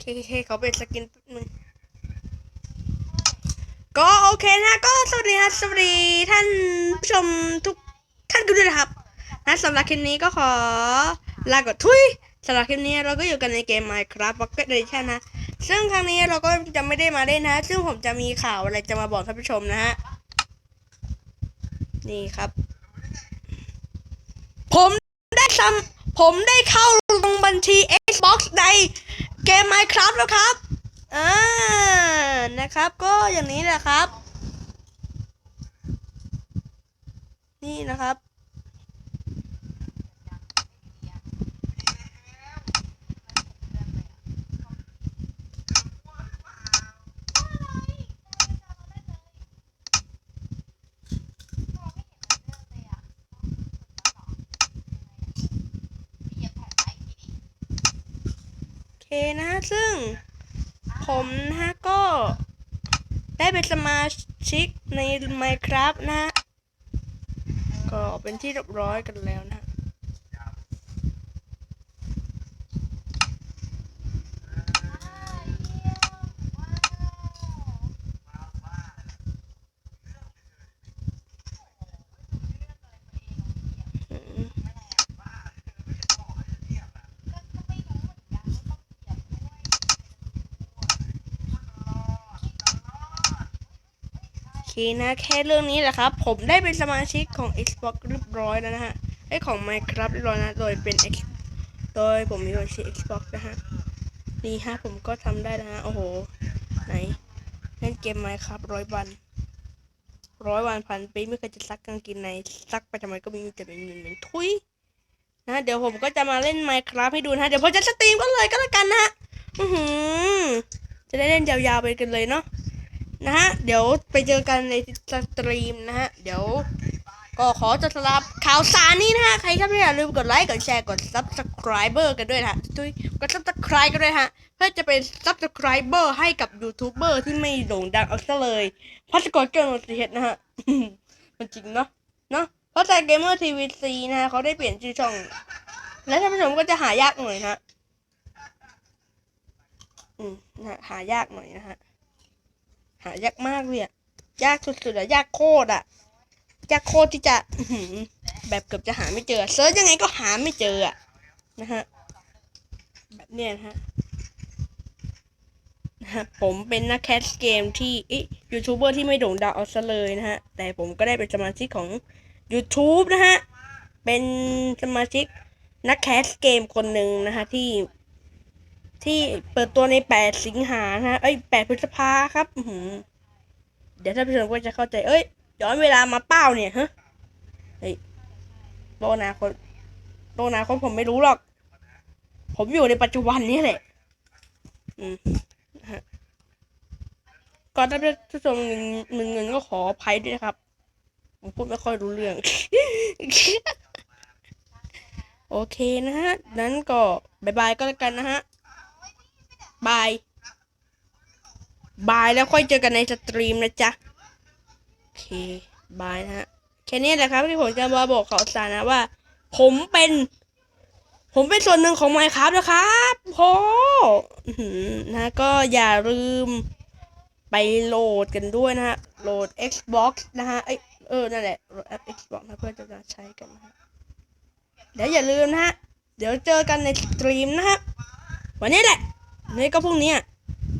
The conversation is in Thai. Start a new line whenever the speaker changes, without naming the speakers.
เคเคเขาเป็นสกินนึงก็โอเคนะก็สวัสดีครับสวัสดีท่านผู้ชมทุกท่านกันด้วยนะครับนะสำหรับคลิปนี้ก็ขอลาก่อนทุยสำหรับคลิปนี้เราก็อยู่กันในเกม Minecraft Pocket Edition นะ ซึ่งครั้งนี้เราก็จะไม่ได้มาเล่นนะ ซึ่งผมจะมีข่าวอะไรจะมาบอกท่านผู้ชมนะฮะ นี่ครับ ผมได้ทำผมได้เข้าลงบัญชี Xbox ใน กม Minecraft แล้วครับอ่านะครับก็อย่างนี้แหละครับ นี่นะครับ นะฮะซึ่งผมนะฮะก็ ได้เป็นสมาชิกใน Minecraft นะ ก็เป็นที่เรียบร้อยกันแล้วนะ คนะ แค่เรื่องนี้แหละครับ ผมได้เป็นสมาชิกของ Xbox เรียบร้อยแล้วนะฮะไอของ Minecraft เรียบร้อยนะ โดยเป็น X โดยผมมีบัญชี Xbox นะฮะ นี่ฮะ ผมก็ทำได้นะฮะ โอ้โห ไหน เล่นเกม Minecraft ร้อยวันร้อยวันพันปีไม่เคยจะซักกางเกินในซักไปทำไมก็มีแต่เป็นเงินเหมือนทุยนะเดี๋ยวผมก็จะมาเล่น Minecraft ให้ดูนะฮะเดี๋ยวผมจะสตรีมก็เลยก็แล้วกันนะฮะอือหือจะได้เล่นยาวๆไปกันเลยเนาะ นะฮะ เดี๋ยวไปเจอกันในสตรีมนะฮะ เดี๋ยวก็ขอจะสลับข่าวสารนี้นะฮะ ใครชอบอย่าลืมกดไลค์ กดแชร์ กด subscriber กันด้วยนะฮะทุยกด subscribe กันด้วยฮะ เพื่อจะเป็น subscriber ให้กับยูทูบเบอร์ที่ไม่โด่งดังเอาซะเลยพัสกรเกินวันเหตุนะฮะ มันจริงเนาะ เนาะ เพราะแต่เกมเมอร์ทีวีซีนะฮะเขาได้เปลี่ยนชื่อช่อง และท่านผู้ชมก็จะหายากหน่อยนะฮะ อืมนะหายากหน่อยนะฮะ หายากมากเลยอะยากสุดๆอะยากโคตรอะยากโคตรที่จะแบบเกือบจะหาไม่เจอเซิร์ชยังไงก็หาไม่เจออะนะฮะแบบเนี้ยนะฮะนะฮะผมเป็นนักแคสเกมที่อ๊ะยูทูบเบอร์ที่ไม่โด่งดังเอาซะเลยนะฮะ แต่ผมก็ได้เป็นสมาชิกของ YouTube นะฮะ เป็นสมาชิกนักแคสเกมคนหนึ่งนะฮะที่ ที่เปิดตัวใน 8 สิงหานะฮะ เอ้ย 8 พฤษภาครับเดี๋ยวท่านผู้ชมก็จะเข้าใจ เอ้ย ย้อนเวลามาเป้าเนี่ยฮะ เฮ้ยโลนาคตโลนาคตผมไม่รู้หรอก ผมอยู่ในปัจจุบันนี้แหละ อืมก็ถ้าผู้ชมเงินเงินเงินก็ขออภัยด้วยนะครับ ผมพูดไม่ค่อยรู้เรื่อง โอเคนะฮะ นั้นก็บายบายก็แล้วกันนะฮะ บาย บายแล้วค่อยเจอกันในสตรีมนะจ๊ะ โอเค บายนะฮะ แค่นี้แหละครับที่ผมจะมาบอกข่าวสารนะว่า ผมเป็น ผมเป็นส่วนหนึ่งของ Minecraft นะครับโออื้อหือนะก็อย่าลืมไปโหลดกันด้วยนะฮะ โหลด Xbox นะฮะ เอ้ย เออ นั่นแหละ โหลดแอป Xbox นะเพื่อจะมาใช้กันนะฮะเดี๋ยวอย่าลืมนะฮะ เดี๋ยวเจอกันในสตรีมนะฮะ วันนี้แหละ นี่ก็พรุ่งนี้